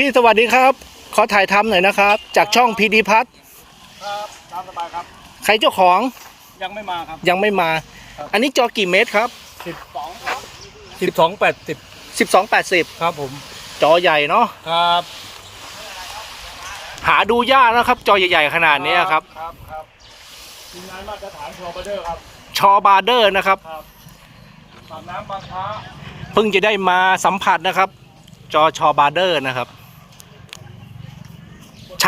พี่สวัสดีครับ ขอถ่ายทำหน่อยนะครับ จากช่องพีดีพัทครับตามสบายครับ ใครเจ้าของยังไม่มาครับยังไม่มา อันนี้จอกี่เมตรครับสิบสองครับสิบสองแปดสิบ1280 ครับผมจอใหญ่เนาะครับหาดูยากนะครับ จอใหญ่ๆขนาดนี้ครับ ครับครับทีมงานมาตรฐานทัวร์บาร์เดอร์ครับชอบาร์เดอร์นะครับ ครับปากน้ำบางค้าเพิ่งจะได้มาสัมผัสนะครับ จอชอบาร์เดอร์นะครับฉ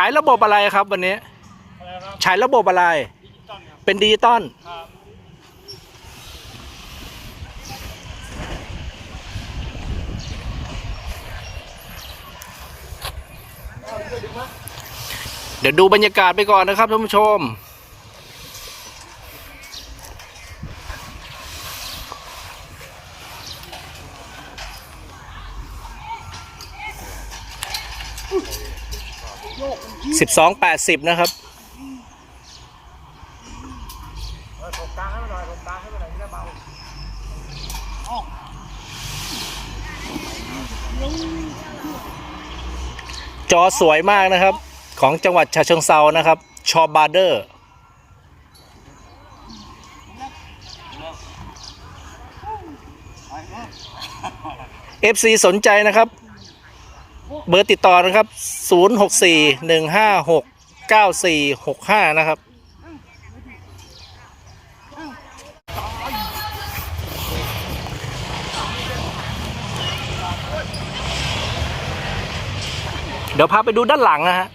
ายระบบอะไรครับวันนี้อะไรครับฉายระบบอะไร ดิจิตอลครับเป็นดิจิตอลครับเดี๋ยวดูบรรยากาศไปก่อนนะครับท่านผู้ชม สิบสองแปดสิบนะครับจอสวยมากนะครับ ของจังหวัดฉะเชิงเซานะครับ ชอบาร์เดอร์ FC สนใจนะครับ เบอร์ติดต่อนะครับ 0641569465 นะครับ เดี๋ยวพาไปดูด้านหลังนะฮะ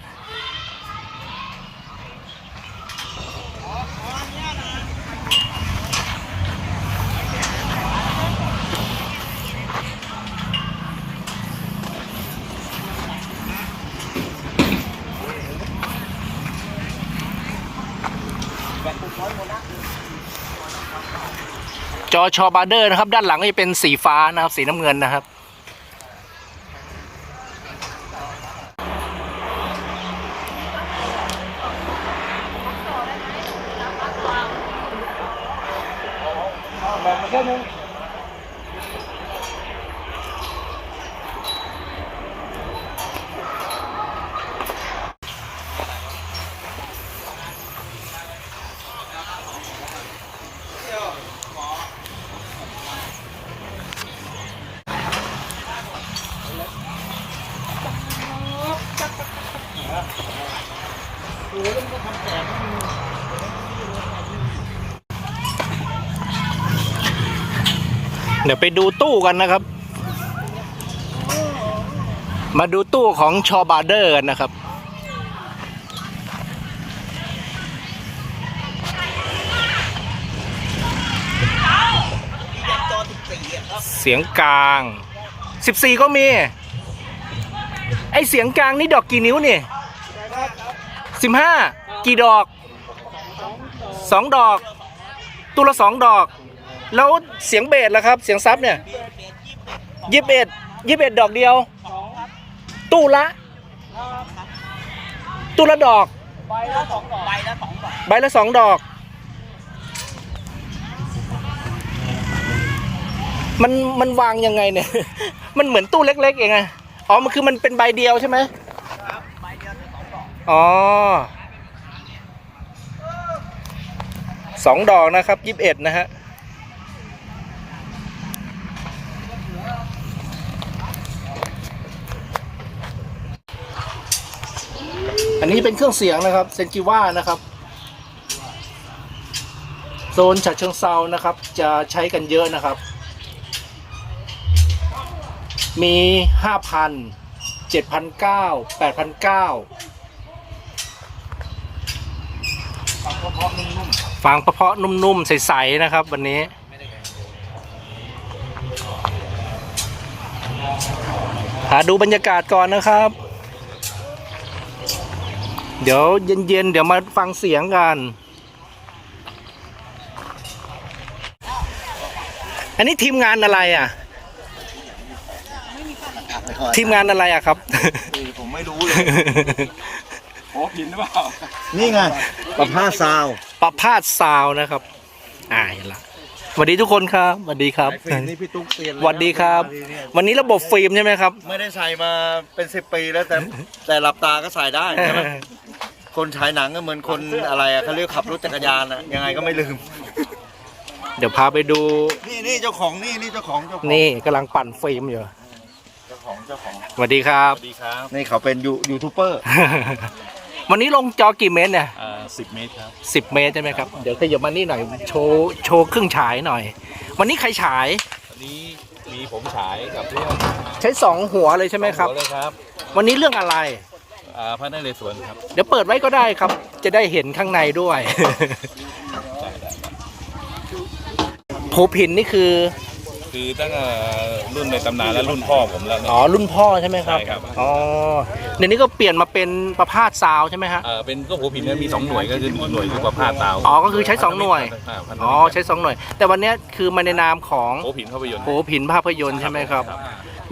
จอชอบาร์เดอร์นะครับ ด้านหลังก็จะเป็นสีฟ้านะครับ สีน้ำเงินนะครับ เดี๋ยวไปดูตู้กันนะครับ มาดูตู้ของชอบาร์เดอร์กันนะครับ เสียงกลาง 14 ก็มี ไอเสียงกลางนี่ดอกกี่นิ้วนี่15กี่ดอกสองดอกตู้ละสองดอก แล้วเสียงเบสล่ะครับ เสียงซับเนี่ยยี่สิบเอ็ดยี่สิบเอ็ดดอกเดียว ตู้ละ ตู้ละดอก ใบละสองดอกใบละสองดอกใบละสองดอก มันมันวางยังไงเนี่ย มันเหมือนตู้เล็ก ๆ เองอะอ๋อ มันคือมันเป็นใบเดียวใช่ไหมครับใบเดียวสองดอกอ๋อสองดอกนะครับยี่สิบเอ็ดนะฮะ อันนี้เป็นเครื่องเสียงนะครับเซนจิว่านะครับโซนฉะเชิงเซานะครับ จะใช้กันเยอะนะครับ มีห้าพันเจ็ดพันเก้าแปดพันเก้าฟังเพราะนุ่มฟังเพาะนุ่มๆ ใส ๆ นะครับ วันนี้ หาดูบรรยากาศก่อนนะครับ เดี๋ยวเย็นๆ เดี๋ยวมาฟังเสียงกัน อันนี้ทีมงานอะไรอะ ทีมงานอะไรอะครับๆผมไม่รู้เลยๆโอ้ผินหรือเปล่า นี่ไงประผ้าซาว ประพาสซาวน์นะครับ อ่าเห็นละ สวัสดีทุกคนครับสวัสดีครับสายฟิล์มนี่พี่ตุ๊กเตียนเลยสวัสดีครับนะเนี่ยวันนี้ระบบฟิล์มใช่ไหมครับ ไม่ได้ใส่มาเป็นสิบปีแล้วแต่แต่หลับตาก็ใส่ได้ใช่ไหมคนฉายหนังก็เหมือนคนอะไรอะเขาเรียกขับรถจักรยานอะยังไงก็ไม่ลืม เดี๋ยวพาไปดูนี่นี่เจ้าของนี่นี่เจ้าของเจ้าของนี่กำลังปั่นฟิล์มอยู่เจ้าของเจ้าของสวัสดีครับสวัสดีครับนี่เขาเป็นยูยูทูบเบอร์ วันนี้ลงจอกี่เมตรเนี่ยอ่าสิบเมตรครับ สิบเมตรใช่ไหมครับ เดี๋ยวขยับมานี่หน่อย โชว์โชว์ครึ่งฉายหน่อย วันนี้ใครฉาย วันนี้มีผมฉายกับเรื่องใช้สองหัวเลยใช่ไหมครับหัวเลยครับวันนี้เรื่องอะไร อ่าพระนเรศวรครับ เดี๋ยวเปิดไว้ก็ได้ครับ จะได้เห็นข้างในด้วยได้ได้โผผินนี่คือ คือตั้งแต่รุ่นในตำนานและรุ่นพ่อผมแล้วเนี่ย อ๋อรุ่นพ่อใช่ไหมครับใช่ครับ อ๋อเดี๋ยวนี้ก็เปลี่ยนมาเป็นประพาสซาวใช่ไหมฮะอ่าเป็นก็หัวผินเนี่ยมีสองหน่วยก็คือหน่วยคือประพาสตาวอ๋อก็คือใช้สองหน่วยาพันธมิตรอ๋อใช้สองหน่วย แต่วันเนี้ยคือมาในนามของหัวผินภาพยนตร์โผผินภาพยนตร์ใช่ไหมครับ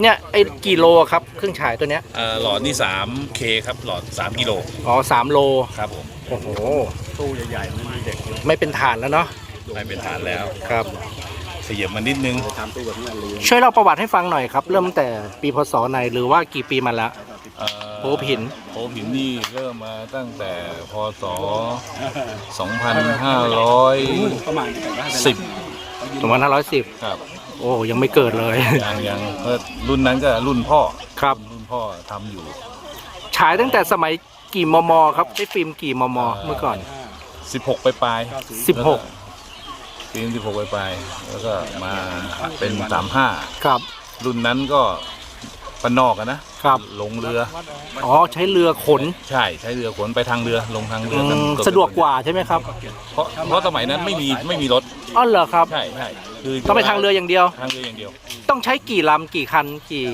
เนี่ยไอ้กี่โลครับเครื่องฉายตัวเนี้ยอ่าหลอดนี่ 3 k ครับหลอด 3 กิโลอ๋อสามโลครับผมโอ้โหตู้ใหญ่ๆมันมีเด็กอยู่ไม่เป็นฐานแล้วเนาะไม่เป็นฐานแล้ว ครับ ขยับมานิดนึงทำตู้แบบนี้เลยช่วยเล่าประวัติให้ฟังหน่อยครับ เริ่มแต่ปีพศไหนหรือว่ากี่ปีมาแล้วอ่าโผผินโผผินนี่เริ่มมาตั้งแต่พศ 2510 ประมาณสองพันห้าร้อยสิบครับโอ้ยังไม่เกิดเลย ยังยังเมื่อรุ่นนั้นก็รุ่นพ่อครับ รุ่นพ่อทำอยู่ ฉายตั้งแต่สมัยกี่มม ครับใช้ฟิล์มกี่มม เมื่อก่อน 16 ไปปลาย16 ปีน16ไปปลายแล้วก็มาเป็นครับ35รุ่นนั้นก็ปนนอกอะนะครับ ลงเรือ อ๋อใช้เรือขนใช่ใช้เรือขนไปทางเรือลงทางเรืออืกันมเบสะดวกกว่าใช่ไหมครับเพราะเพราะสมัยนั้นไม่มีไม่มีรถอ๋อเหรอครับใช่ใช่คือต้องไปทางเรืออย่างเดียว ทางเรืออย่างเดียวต้องใช้กี่ลำกี่คันกี่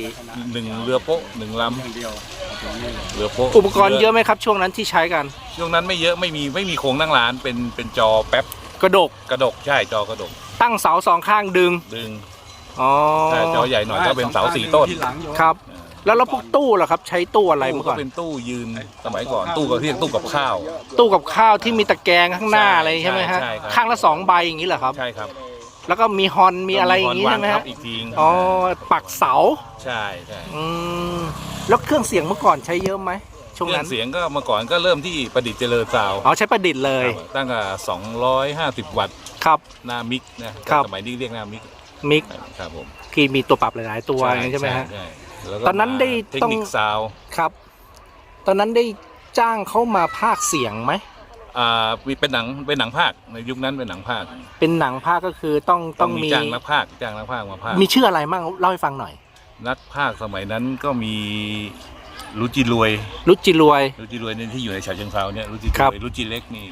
หนึ่งเรือโป๊ะหนึ่งลำเรือโป๊ะอุปกรณ์เยอะไหมครับ ช่วงนั้นที่ใช้กัน ช่วงนั้นไม่เยอะไม่มีไม่มีโครงนั่งร้านเป็นเป็นจอแป๊บ กระดกกระดกใช่จอกระดกตั้งเสาสองข้างดึงดึงอ๋อแต่จอใหญ่หน่อยก็เป็นเสาสี่ต้นครับ แล้วแล้วพวกตู้ล่ะครับใช้ตู้อะไรตู้เมื่อก็ก่อนเป็นตู้ยืนสมัยก่อนตู้ก็เรียกตู้กับข้าว ตู้กับข้าวที่มีตะแกรงข้างหน้าใช่อะไรใช่ไหมฮะใช่ครับข้างละสองใบอย่างนี้เหรอครับใช่ครับแล้วก็มีฮอนมีอะไรอย่างนี้วใช่ไหมทัฮะบอีกทีอ๋อปักเสาใช่ใช่อืมแล้วเครื่องเสียงเมื่อก่อนใช้เยอะไหม ช่วงเครื่อนั้งนเสียงก็เมื่อก่อนก็เริ่มที่ประดิษฐ์เจริญซาวด์อ๋อใช้ประดิษฐ์เลยครับตั้งแต่250 วัตต์ครับหน้ามิกนะครับสมัยนี้เรียกหน้ามิกมิกครับผมที่มีตัวปรับหลายๆตัวอย่างนี้ใช่ไหมฮะใช่แล้วก็ตอนนั้นได้เทคต้องนิคซาวด์ครับ ตอนนั้นได้จ้างเขามาพากย์เสียงไหมอ่าเป็นหนังเป็นหนังภาคในยุคนั้นเป็นหนังภาค เป็นหนังพากย์ก็คือต้องต้องมีจ้างนักภาคจ้างนักภาคมาภาคมีชื่ออะไรบ้างเล่าให้ฟังหน่อย นักภาคสมัยนั้นก็มี รุจิรวยรุจิรวย รุจิรวยเนี่ยที่อยู่ในฉะเชิงเทราเนี่ยรุจิรครับ วยรุจิเล็กนี่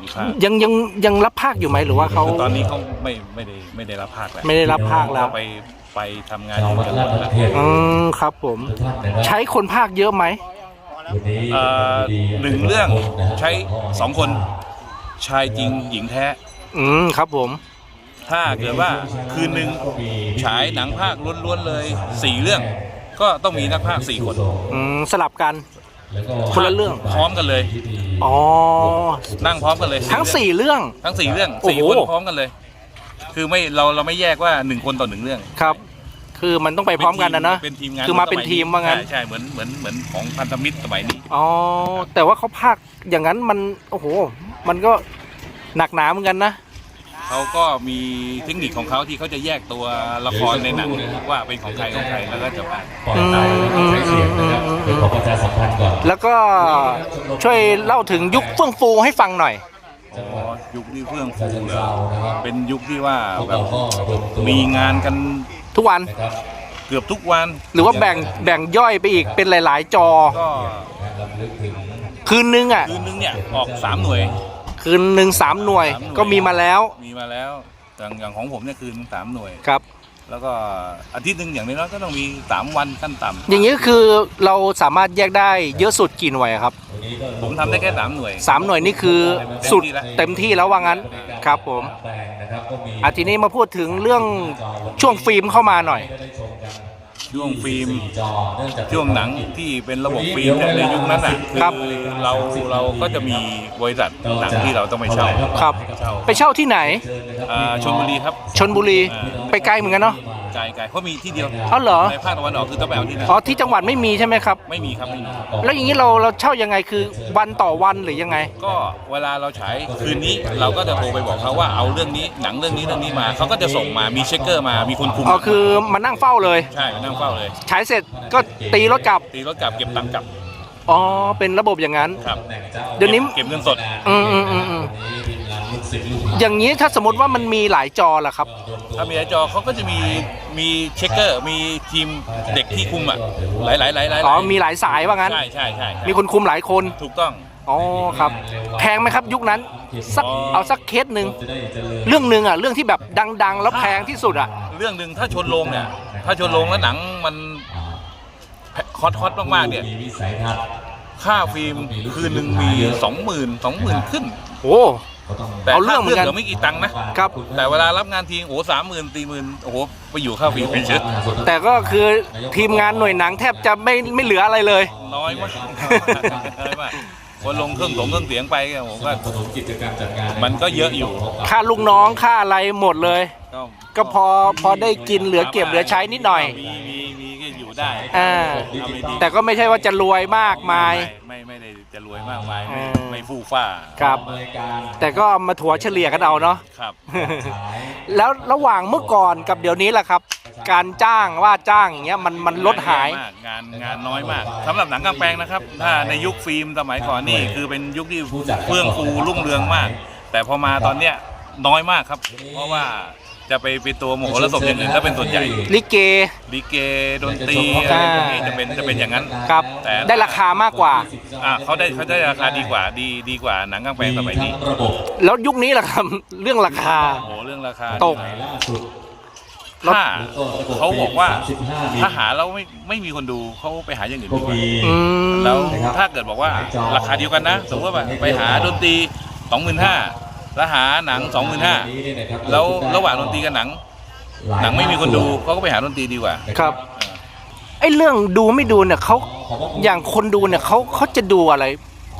มีภาคยังยังยังรับภาคอยู่ไหมหรือว่าเขาคือตอนนี้เขาไม่ไม่ได้ไม่ได้รับภาคแล้วไม่ได้รับภาคแล้ว ไปไปทำงานอยู่จังหวัดแล้วอืมครับผม ใช้คนภาคเยอะไหม เอ่อหนึ่งเรื่องใช้สองคนชายจริงหญิงแท้ อืมครับผม ถ้าเกิดว่าคืนหนึ่งฉายหนังภาคล้วนๆเลยสี่เรื่อง ก็ต้องมีนักภาคสี่คนอืมสลับกัน คนละเรื่อง พร้อมกันเลย อ๋อ นั่งพร้อมกันเลยทั้งสี่เรื่อง ทั้งสี่เรื่องโอ้สี่โหคนพร้อมกันเลย คือไม่เราเราไม่แยกว่าหนึ่งคนต่อหนึ่งเรื่องครับ คือมันต้องไปพร้อมกันนะนะเป็นทีมงานคือมาเป็นทีมว่างั้นใช่ใช่เหมือนเหมือนเหมือนของพันธมิตรสมัยนี้อ๋อแต่ว่าเขาภาคอย่างนั้นมันโอ้โห มันก็หนักหนาเหมือนกันนะ เขาก็มีเทคนิคของเขาที่เขาจะแยกตัวละครในหนังว่าเป็นของใครของใครแล้วก็จะปล่อยไปแล้วก็ใช้เสียงนะครับเป็นของประชาสัมพันธ์ก่อนแล้วก็ช่วยเล่าถึงยุคเฟื่องฟูให้ฟังหน่อยอ๋อยุคที่เฟื่องฟูเชิงเหรเซาอนะครับเป็นยุคที่ว่าพวกแบเราบก็รวมตัวมีงานกันทุกวันนะครับเกือบทุกวัน หรือว่าแบ่งแบ่งย่อยไปอีกเป็นหลาย ๆ จอ ก็รำลึกถึงคืนนึงอะ คืนนึงเนี่ยออกสามหน่วย คืนหนึ่งสามหน่วยสามหน่วย ก็มีมาแล้วมีมาแล้วอย่างอย่างของผมเนี่ยคืนสามหน่วย ครับ แล้วก็อาทิตย์หนึ่งอย่างน้อยๆก็ต้องมีสามวันขั้นต่ำอย่างนี้ก็คือเราสามารถแยกได้เยอะสุดกี่หน่วยครับวันนี้ก็ผมทำได้แค่สามหน่วย สามหน่วยนี่คือสุดเต็มที่แล้วว่างั้นครับผมแปลงนะครับก็มีอะทีนี้มาพูดถึงเรื่องช่วงฟิล์มเข้ามาหน่อยได้ ชมกันช่วงฟิล์มจอเนื่องจากช่วงหนังที่เป็นระบบฟิล์มเนี่ยในยุคนั้นอะครับคือเราเราก็จะมีบริษัทหนังที่เราต้องไปเช่าครับเช่าไปเช่าที่ไหนอ่าชลบุรีครับชนบุรีไปไกลเหมือนกันเนาะ ไกลไกลเพราะมีที่เดียวเอาเหรอ ในภาคตะวันออกคือต้องไปเอาที่นั่นอ๋อที่จังหวัดไม่มีใช่ไหมครับ ไม่มีครับไม่มีแล้วอย่างนี้เราเราเช่ายังไงคือวันต่อวันหรือยังไง ก็เวลาเราฉายคืนนี้เราก็จะโทรไปบอกเขาว่าเอาเรื่องนี้หนังเรื่องนี้เรื่องนี้มาเขาก็จะส่งมามีเช็คเกอร์มามีคนคุมอ๋อคือมานั่งเฝ้าเลย ใช่ไปนั่งเฝ้าเลยฉายเสร็จก็ตีรถกลับ ตีรถกลับเก็บตังค์กลับอ๋อเป็นระบบอย่างนั้น ครับเดี๋ยวนี้ เก็บเงินสด อืมอืมอืมอืม อย่างนี้ถ้าสมมติว่ามันมีหลายจอล่ะครับ ถ้ามีไอจอเขาก็จะมีมีเช็คเกอร์ มีทีมเด็กที่คุมอะหลายหลายหลายหลายอ๋อมีหลายสายว่างั้นใช่ใช่ใช่ใช่มีคนคุมหลายคนถูกต้องอ๋อครับ แพงไหมครับยุคนั้นสักอ๋อเอาสักเคสหนึ่งเรื่องหนึ่งอะเรื่องที่แบบดัง ๆ แล้วแพงที่สุดอะ เรื่องหนึ่งถ้าชนโรงเนี่ยถ้าชนโรงแล้วหนังมันฮอตฮอตมากๆเนี่ยมีวิสัยทัศน์ค่าฟิล์มคืนหนึ่งมีสองหมื่นสองหมื่นขึ้น โอ้ก็ต้อง แต่เอาเรื่ค่าองเหมืเคอรื่อนงกันเหลือไม่กี่ตังค์นะครับ แต่เวลารับงานทีโอ้สามหมื่นสี่หมื่นโอ้โหไปอยู่ค่าฟิล์มเป็นชุดแต่ก็คือทีมงานหน่วยหนังแทบจะไม่ไม่เหลืออะไรเลย น้อยมากน้อยมากคนลงเครื่องสงเครื่องเสียงไปเนี่ยผมก็สนุนกิจกรรมจัดงานมันก็เยอะอยู่ค่าลูกน้องค่าอะไรหมดเลย ก็ก็พอพอได้กินเหลือเก็บเหลือใช้นิดหน่อย มีมีมีก็อยู่ ได้อ่าเอาไม่ดีแต่ก็ไม่ใช่ว่าจะรวยมากมาย ไม่ไม่ได้จะรวยมากมายไม่อ่าไม่ฟู่ฟ้าครับรายการแต่ก็มาถัวเฉลี่ยกันเอาเนาะ ครับ แล้วระหว่างเมื่อก่อนกับเดี๋ยวนี้ล่ะครับ การจ้างว่าจ้างอย่างเงี้ยมันมันลดหายงนมกงานงานน้อยมากสำหรับหนังกลางแปลงนะครับ ถ้าในยุคฟิล์มสมัยก่อนนี่คือเป็นยุคที่เฟื่องฟูรุ่งเรืองมาก แต่พอมาตอนเนี้ยน้อยมากครับ เพราะว่า จะไปเป็นตัวโมโหรสพอย่างอื่นถ้าเป็นส่วนใหญ่ลิเก ลิเกดนตรีอะไรพวกนี้จะเป็นจะเป็นอย่างนั้น ครับ แต่ ได้ราคามากกว่า อะเขาได้เขาได้ราคาดีกว่าดีดีกว่าหนังกลางแปลงสมัยนี้ระบบแล้วยุคนี้ล่ะครับ เรื่องราคา โอ้โหเรื่องราคาตกล่าสุดถ้าเขาบอกว่า35มิลถ้าหาแล้วไม่ไม่มีคนดูเขาไปหาอย่างอื่นก็ดีกว่ามีอืม แล้วถ้าเกิดบอกว่าราคาเดียวกันนะสมมติว่าไปหาดนตรีสองหมื่นห้า แล้วหาหนังสองหมื่นห้าแล้วระหว่างดนตรีกับหนัง หนังไม่มีคนดูเขาก็ไปหาดนตรีดีกว่าครับไอ้เรื่องดูไม่ดูเนี่ยเขาอย่างคนดูเนี่ยเขาเขาจะดูอะไร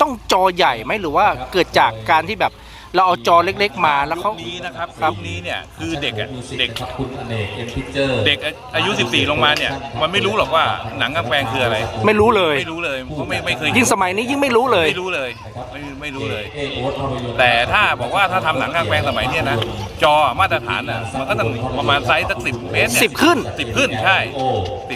ต้องจอใหญ่ไหมหรือว่าเกิดจากการที่แบบ เราเอาจอเล็ก ๆ มาแล้วเขายุคนี้นะครับครับยุคนี้เนี่ยคือเด็กอะเด็กครับคุณอเนกเอ็มพิเจอร์เด็กอายุ 14 ลงมาเนี่ย มันไม่รู้หรอกว่าหนังกลางแปลงคืออะไร ไม่รู้เลย ไม่รู้เลยเพราะไม่ไม่เคยยิ่งสมัยนี้ยิ่งไม่รู้เลย ไม่รู้เลยไม่ไม่รู้เลยเอโอ๊ตภาพยนตร์แต่ถ้าบอกว่าถ้าทำหนังกลางแปลงสมัยเนี้ยนะจอมาตรฐานอะมันก็ต้องประมาณไซส์สักสิบเมตรเนี่ยสิบขึ้น สิบขึ้นใช่โอ้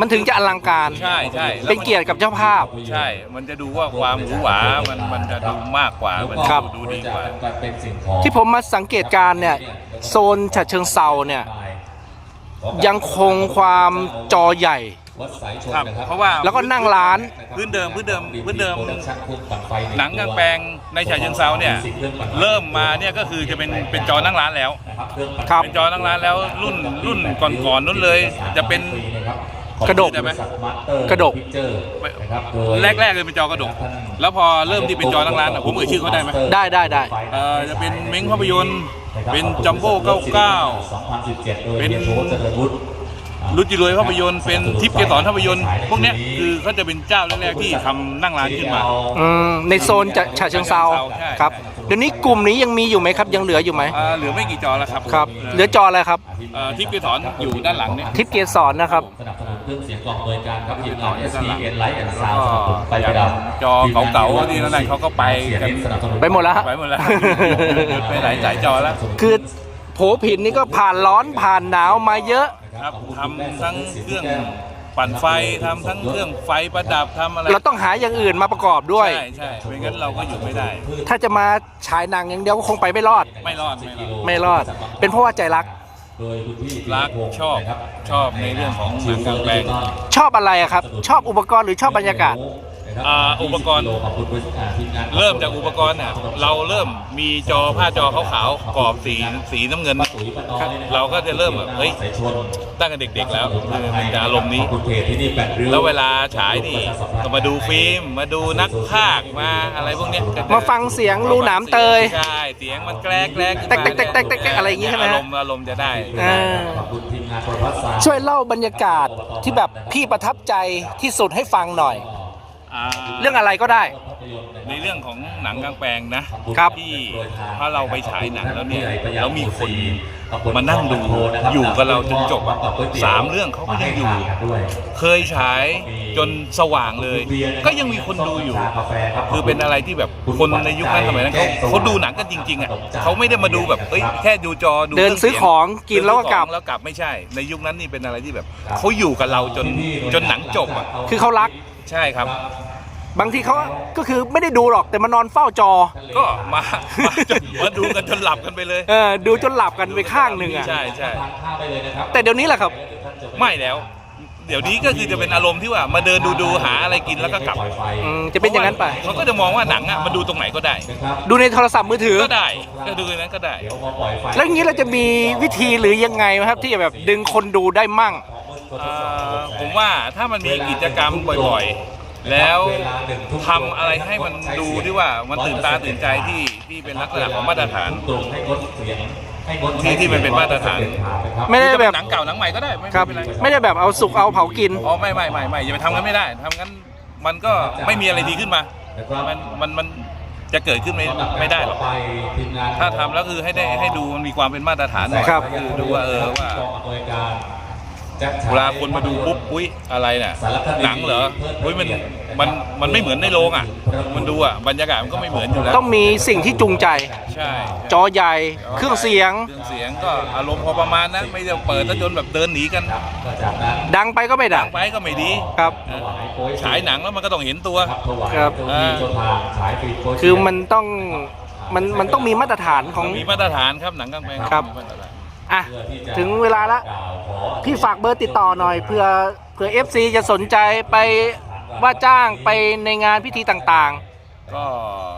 มันถึงจะอลังการ ใช่ใช่แล้วเป็นเกียรติกับเจ้าภาพ ใช่ มันจะดูว่าความหรูหรามันมันจะดูมากกว่ามันครัจะบดูดีกว่าการเป็นสิ่งของที่ผมมาสังเกตการณ์เนี่ยโซนฉะเชิงเซาเนี่ยยังคงความจอใหญ่วัดสายชนครับนะครับเพราะว่าแล้วก็นั่งร้านพื้นเดิมพื้นเดิมพื้นเดิมโปรดักชั่นเครื่องปั่นไฟหนังกลางแปลงในฉะเชิงเซาเนี่ยเริ่มมาเนี่ยก็คือจะเป็นเป็นจอนั่งร้านแล้วนะครับเครื่องปั่นครับเป็นจอนั่งร้านแล้วรุ่นรุ่นก่อนๆนู้นเลย จะเป็นนะครับ กระดกได้ไหมกระดกนะครับโดยแรกๆเลยเป็นจอกระดก แล้วพอเริ่มที่เป็นจอนั่งร้านอะผมเอ่ยชื่อเขาได้ไหมได้ได้ได้เอ่อจะเป็นเม้งภาพยนตร์ เป็นจัมโบ้99 2017โดยเป็นเฮียโชตเจริญวุฒิรุจิรวยภาพยนตร์เป็นทิพย์เกสรภาพยนตร์พวกเนี้ยคือเขาจะเป็นเจ้าแรกๆที่ทำนั่งร้านขึ้นมาอืมในโซนจะฉะเชิงเซาใช่ครับเดี๋ยวนี้กลุ่มนี้ยังมีอยู่ไหมครับ ยังเหลืออยู่ไหมอ่าเหลือไม่กี่จอแล้วครับครับเหลือจออะไรครับเอ่อทิพย์เกสรอยู่ด้านหลังเนี่ยทิปเกสรนะครับสนับสนุน เครื่องเสียงกล่องโดยการครับทีมงานที่ด้านหลัง SPN Light and Sound สนับสนุนไฟประดับจอเก่าๆที่นั่นเขาก็ไปเสียงกันสนับสนุนไปหมดแล้วฮะไปหมดแล้วหยุดไปหลายสายจอแล้ว คือโผผินนี่ก็ผ่านร้อนผ่านหนาวมาเยอะครับทำทั้งเครื่องปั่นไฟทำทั้งเครื่องไฟประดับทำอะไร เราต้องหาอย่างอื่นมาประกอบด้วย ใช่ใช่ไม่งั้นเราก็อยู่ไม่ได้ ถ้าจะมาฉายหนังอย่างเดียวก็คงไปไม่รอด ไม่รอด ไม่รอดไม่รอดเป็นเพราะว่าใจรักโดยคุณพี่ รักชอบชอบในเรื่องของหนังกลางแปลงชอบอะไรอะครับ ชอบอุปกรณ์หรือชอบบรรยากาศ อ่าอุปกรณ์ขอบคุณอ่าทีมงานเริ่มจากอุปกรณ์เนี่ยเราเริ่มมีจอผ้าจอขาวๆกรอบสีสีน้ำเงินปุ๋ยป้าน้อยนี่นะครับเราก็จะเริ่มแบบเฮ้ยสายชนตั้งแต่เด็กๆแล้วคือมันจะอารมณ์นี้ขอบคุณเพจที่นี่แปดริ้วแล้วเวลาฉายนี่ก็มาดูฟิล์มมาดูนักพากย์มาอะไรพวกเนี้ยก็จะมาฟังเสียงรูหนามเตยใช่เสียงมันแกล้แกล้ขึ้นแตกแตกแตกแตกแตกอะไรอย่างงี้ใช่ไหมอาฮะรมณ์อารมณ์จะได้อ่าขอบคุณทีมงานโทรทัศน์สามช่วยเล่าบรรยากาศที่แบบพี่ประทับใจที่สุดให้ฟังหน่อยอ่าเรื่องอะไรก็ได้ ในเรื่องของหนังกลางแปลงนะครับ ที่ถ้าเราไปฉายหนังแล้วเนี่ยแล้วมีคนมานั่งดูอยู่กับเราจนจบอะสามเรื่องเขาก็ยังอยู่ เคยฉายจนสว่างเลย ก็ยังมีคนดูอยู่ คือเป็นอะไรที่แบบคนในยุคนั้นสมัยนั้นเขาเขาดูหนังกันจริงๆอะเขาไม่ได้มาดูแบบเอ้ยแค่ดูจอดูเดินซื้อของกินแล้วก็กลับเดินซื้อของแล้วกลับไม่ใช่ ในยุคนั้นนี่เป็นอะไรที่แบบเขาอยู่กับเราจนจนหนังจบอะ คือเขารัก ใช่ครับ บางทีเขาก็คือไม่ได้ดูหรอกแต่มานอนเฝ้าจอ ก็มามาจนมาดูกันจนหลับกันไปเลยเออดูจนหลับกันไปข้างหนึ่งอะ ใช่ใช่ทานข้าวไปเลยนะครับแต่เดี๋ยวนี้แหละครับ ไม่แล้ว เดี๋ยวนี้ก็คือจะเป็นอารมณ์ที่ว่ามาเดินดูดูหาอะไรกินแล้วก็กลับอืมจะเป็นอย่างนั้นไป เขาก็จะมองว่าหนังอะมันดูตรงไหนก็ได้นะครับดูในโทรศัพท์มือถือ ก็ได้ก็ดูในนั้นก็ได้เดี๋ยวมาปล่อยไฟแล้วอย่างนี้เราจะมีวิธีหรือยังไงไหมครับ ที่จะแบบดึงคนดูได้มั่ง เอ่อผมว่าถ้ามันมีกิจกรรมบ่อยๆ แล้วทำอะไรให้มันดูที่ว่ามันตื่นตาตื่นใจที่ที่เป็นลักษณะของมาตรฐาน ตรงให้งดเสียงให้งดที่ที่มันเป็นมาตรฐาน ไม่ได้แบบหนังเก่าหนังใหม่ก็ได้ไม่ครับ เป็นไรไม่ได้แบบเอาสุกเอาเผากิน อ๋อไม่ไม่ไม่ไม่อย่าไปทำกันไม่ได้ทำงั้นมันก็ไม่มีอะไรดีขึ้นมา มันมันมันจะเกิดขึ้นไม่ไม่ได้หรอกไปทีมงานถ้าทำแล้วคือให้ได้ให้ดูมันมีความเป็นมาตรฐานหน่อยครับ คือดูว่าเออว่า กองอำนวยการแจ็ค เวลาคนมาดูปุ๊บอุ้ยอะไรน่ะหนังเหรออุ้ยมันมันมันไม่เหมือนในโรงอะ มันดูอะบรรยากาศมันก็ไม่เหมือนอยู่แล้วต้องมีสิ่งที่จูงใจ ใช่จอใหญ่เครื่องเสียง เครื่องเสียงก็อารมณ์พอประมาณนั้นไม่ได้เปิดแล้วจนแบบเดินหนีกันก็จากนั้นดังไปก็ไม่ดัดังงไปก็ไม่ดีครับเออฉายหนังแล้วมันก็ต้องเห็นตัวถวายครับเจ้าที่เจ้าทางฉายฟรีโพสต์คือมันต้องมันมันต้องมีมาตรฐานของมีมาตรฐานครับหนังกลางแปลงครับมีมาตรฐาน อะเพื่อที่จะถึงเวลาละกล่าวขอพี่ฝากเบอร์ติดต่อหน่อยเผื่อเผื่อ FC จะสนใจไปว่าจ้างไปในงานพิธีต่างก็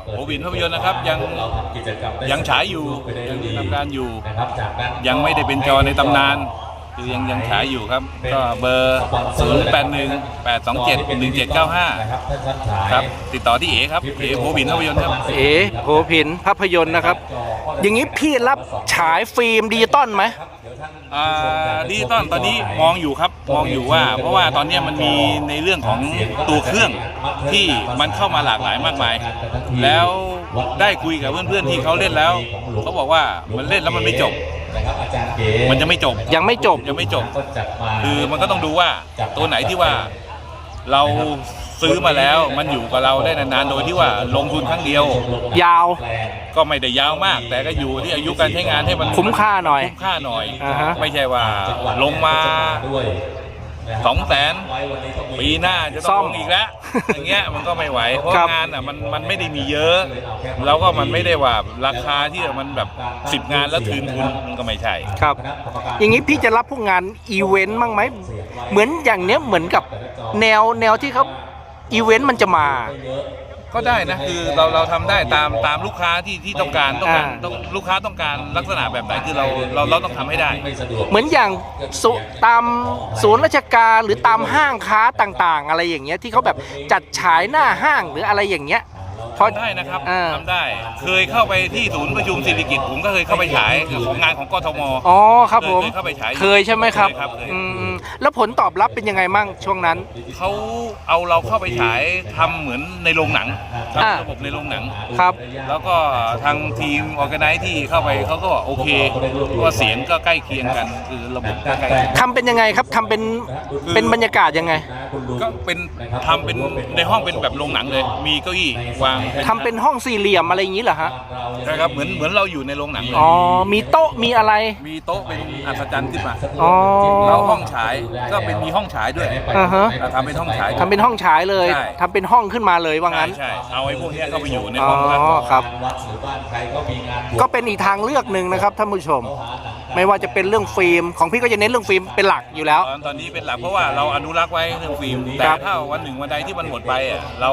โอวินภาพยนตร์นะครับยังเราทำกิจกรรมได้ยังฉายอยู่ไปได้ยังดีทำการอยู่นะครับจากนั้นยังไม่ได้เป็นจอในตำนาน คือยังยังฉายอยู่ครับ ก็เบอร์ 0 8 1 8 2 7 1 7 9นะครับท่านท่านฉาย5ครับ ติดต่อที่เอครับ เอโอวินภาพยนตร์ครับๆเอ๋โหผินภาพยนตร์นะครับ อย่างนี้พี่รับฉายฟิล์มดิจิตอลไหม อ่าดิจิตอลตอนนี้มองอยู่ครับมองอยู่ว่า เพราะว่าตอนนี้มันมีในเรื่องของตัวเครื่องที่มันเข้ามาหลากหลายมากมาย แล้วได้คุยกับเพื่อนๆที่เขาเล่นแล้วเขาบอกว่ามันเล่นแล้วมันไม่จบนะครับอาจารย์เก๋มันจะไม่จบยังไม่จบยังไม่จบก็จัดมาคือมันก็ต้องดูว่าตัวไหนที่ว่าเรา ซื้อมาแล้วมันอยู่กับเราได้นานๆ โดยที่ว่าลงทุนครั้งเดียว ยาว ก็ไม่ได้ยาวมาก แต่ก็อยู่ที่อายุการใช้งานให้มันคุ้มค่าหน่อย คุ้มค่าหน่อยอ่าฮะ ไม่ใช่ว่าลงมาด้วยนะครับสองแสนไว้วันนี้ต้องมีปีหน้าจะซ่ต้อองมลงอีกแล้ว อย่างเงี้ยมันก็ไม่ไหวเพราะครับ งานอะมันมันไม่ได้มีเยอะแล้วก็มันไม่ได้ว่าราคาที่มันแบบสิบงานแล้วคืนทุนมันก็ไม่ใช่ ครับ อย่างนี้พี่จะรับพวกงานอีเวนต์บ้างไหม เหมือนอย่างเนี้ยเหมือนกับแนวแนวที่เขา อีเวนต์มันจะมา ก็ได้นะคือเราเราทำได้ตามตามลูกค้าที่ที่ต้องการต้องการอ่า ต้องลูกค้าต้องการลักษณะแบบไหนคือเราเราเราต้องทำให้ได้ไม่สะดวกเหมือนอย่างสุตามศูนย์ราชการหรือตามห้างค้าต่างๆ อะไรอย่างเงี้ยที่เขาแบบจัดฉายหน้าห้างหรืออะไรอย่างเงี้ยพอ ทำได้นะครับอ่า ทำได้ เคยเข้าไปที่ศูนย์ประชุมสิริกิติ์ผมก็เคยเข้าไปฉายของงานของกทม อ๋อครับผม เคยเข้าไปฉายเคยใช่ไหมครับเคยครับเคย อืม แล้วผลตอบรับเป็นยังไงมั่งช่วงนั้น เขาเอาเราเข้าไปฉายทำเหมือนในโรงหนังอ่า ทำระบบในโรงหนัง ครับ แล้วก็ทางทีมออแกไนที่เข้าไปเขาก็บอกโอเคเพราะว่าเสียงก็ใกล้เคียงกัน คือระบบก็ใกล้เคียง ทำเป็นยังไงครับทำเป็นเป็นบรรยากาศยังไงก็เป็นทำเป็นในห้องเป็นแบบโรงหนังเลย มีเก้าอี้วางทำเป็นห้องสี่เหลี่ยมอะไรอย่างนี้เหรอฮะนะครับเหมือนเหมือนเราอยู่ในโรงหนังเลยอ๋อมีโต๊ะมีอะไร มีโต๊ะเป็นอัศจรรย์ขึ้นมาอ๋อ แล้วห้องฉายก็เป็นมีห้องฉายด้วยอ่าฮะเราทำเป็นห้องฉายทำเป็นห้องฉายเลยใช่ ทำเป็นห้องขึ้นมาเลยว่าใช่งั้นใช่เอาไอ้พวกเนี้ยเข้าไปอยู่ในอ๋อห้องแล้วครับวัดหรือบ้านใครก็มีงานบวชก็เป็นอีกทางเลือกหนึ่งนะครับท่านผู้ชมเขาหาหนัง ไม่ว่าจะเป็นเรื่องฟิล์มของพี่ก็จะเน้นเรื่องฟิล์มเป็นหลักอยู่แล้ว ตอนตอนนี้เป็นหลักเพราะว่าเราอนุรักษ์ไว้เรื่องฟิล์มแต่ครับถ้าวันหนึ่งวันใดที่มันหมดไปอะเรา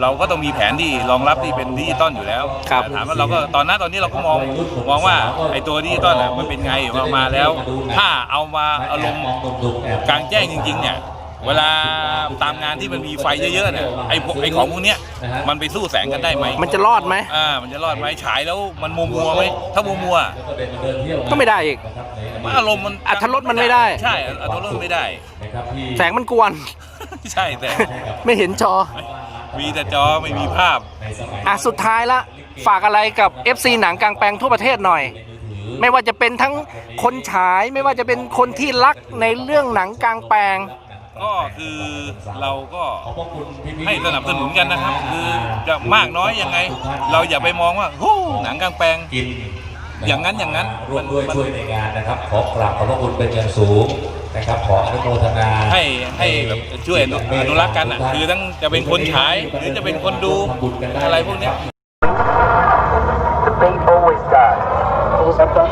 เราก็ต้องมีแผนที่รองรับที่เป็นดิจิตอลอยู่แล้วครับแต่ถามว่าเราก็ตอนนั้นตอนนี้เราก็มองมองว่าไอ้ตัวดิจิตอลอะมันเป็นไงเอามาแล้ว ถ้าเอามาอารมณ์กลางแจ้งจริงๆเนี่ย เวลาตามงานที่มันมีไฟเยอะๆเนี่ยไอ้พวกไอ้ของพวกเนี้ยมันไปสู้แสงกันได้ไหมมันจะรอดไหมอ่ามันจะรอดไหมฉายแล้วมันมัวมัวๆไหมถ้ามัวมัวๆก็ไม่ได้อีกมันอารมณ์มันอรรถรสมันไม่ได้ ใช่อรรถรสไม่ได้ แสงมันกวน ใช่แต่ไม่เห็นจอมีแต่จอไม่มีภาพอะสุดท้ายละฝากอะไรกับ FC หนังกลางแปลงทั่วประเทศหน่อยไม่ว่าจะเป็นทั้งคนฉายไม่ว่าจะเป็นคนที่รักในเรื่องหนังกลางแปลง ก็คือเราก็ให้สนับสนุนกันนะครับ คือจะมากน้อยยังไง เราอย่าไปมองว่าฮู้หนังกลางแปลงกินอย่างนั้นอย่างนั้นร่วมด้วยมันช่วยในงานนะครับ ขอกราบขอบพระคุณเป็นอย่างสูงนะครับขออนุโมทนาให้ให้แบบช่วยอนุอนุรักษ์กันอะคือทั้งจะเป็นคนฉายหรือจะเป็นคนดูอะไรพวกเนี้ย The fate always dies. Sometimes